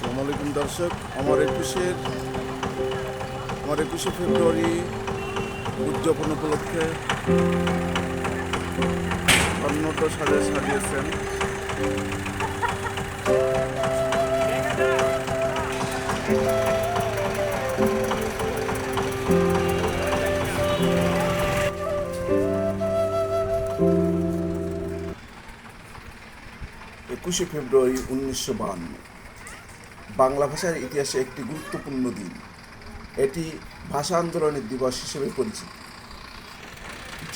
আসসালামু আলাইকুম দর্শক। আমার একুশের আমার একুশে ফেব্রুয়ারি উদযাপন উপলক্ষে অন্যটা সাজে সাজিয়েছেন। একুশে ফেব্রুয়ারি উনিশশো বাহান্ন। বাংলা ভাষার ইতিহাসে একটি গুরুত্বপূর্ণ দিন। এটি ভাষা আন্দোলনের দিবস হিসেবে পরিচিত,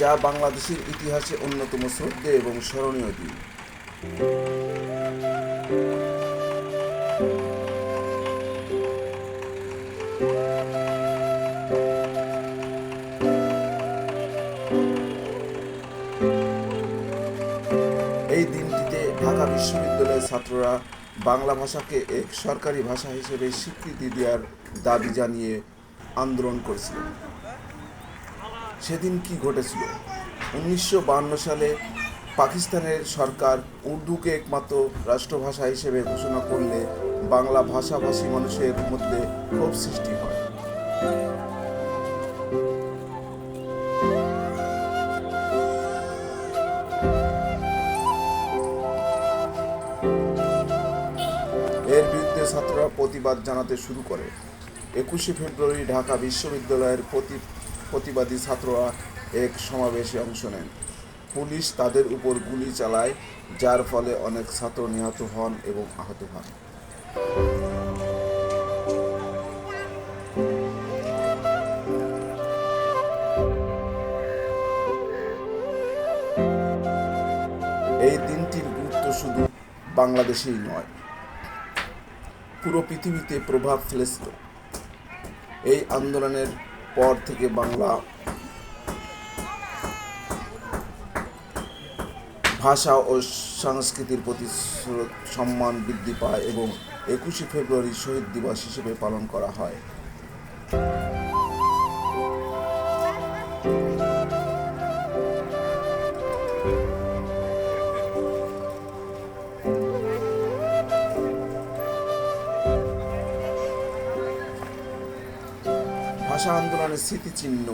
যা বাংলাদেশের ইতিহাসে অন্যতম শ্রদ্ধেয় এবং স্মরণীয় দিন। এই দিনটিতে ঢাকা বিশ্ববিদ্যালয়ের ছাত্ররা বাংলা ভাষাকে এক সরকারি ভাষা হিসেবে স্বীকৃতি দেওয়ার দাবি জানিয়ে আন্দোলন করেছিলেন সেদিন কি ঘটেছিল? উনিশশো সালে পাকিস্তানের সরকার উর্দুকে একমাত্র রাষ্ট্রভাষা হিসেবে ঘোষণা করলে বাংলা ভাষাভাষী মানুষের মধ্যে ক্ষোভ সৃষ্টি হয়। ছাত্ররা প্রতিবাদ জানাতে শুরু করে। একুশে ফেব্রুয়ারি ঢাকা বিশ্ববিদ্যালয়ের প্রতি প্রতিবাদী ছাত্ররা এক সমাবেশে অংশ নেন। পুলিশ তাদের উপর গুলি চালায়, যার ফলে অনেক ছাত্র নিহত হন এবং আহত হন। এই দিনটির গুরুত্ব শুধু বাংলাদেশেই নয় পুরো পৃথিবীতে প্রভাব ফেলেছিল। এই আন্দোলনের পর থেকে বাংলা ভাষা ও সংস্কৃতির প্রতি সম্মান বৃদ্ধি পায় এবং একুশে ফেব্রুয়ারি শহীদ দিবস হিসেবে পালন করা হয়। ভাষা আন্দোলনের স্মৃতিচিহ্ন,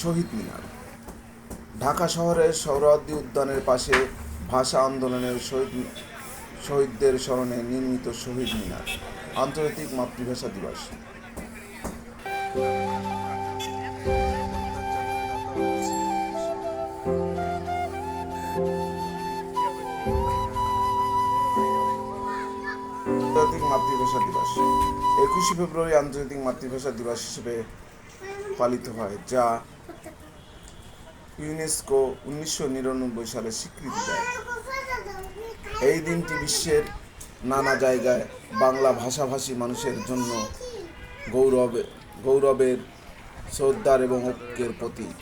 শহীদ মিনার। ঢাকা শহরের সৌরাদ্দি উদ্যানের পাশে ভাষা আন্দোলনের শহীদ শহীদদের স্মরণে নির্মিত শহীদ মিনার, আন্তর্জাতিক মাতৃভাষা দিবস। একুশে ফেব্রুয়ারি আন্তর্জাতিক মাতৃভাষা দিবস হিসেবে পালিত হয়, যা ইউনেস্কো উনিশশো নিরানব্বই সালে স্বীকৃতি দেয়। এই দিনটি বিশ্বের নানা জায়গায় বাংলা ভাষাভাষী মানুষের জন্য গৌরবে, গৌরবের, শ্রদ্ধার এবং ঐক্যের প্রতীক।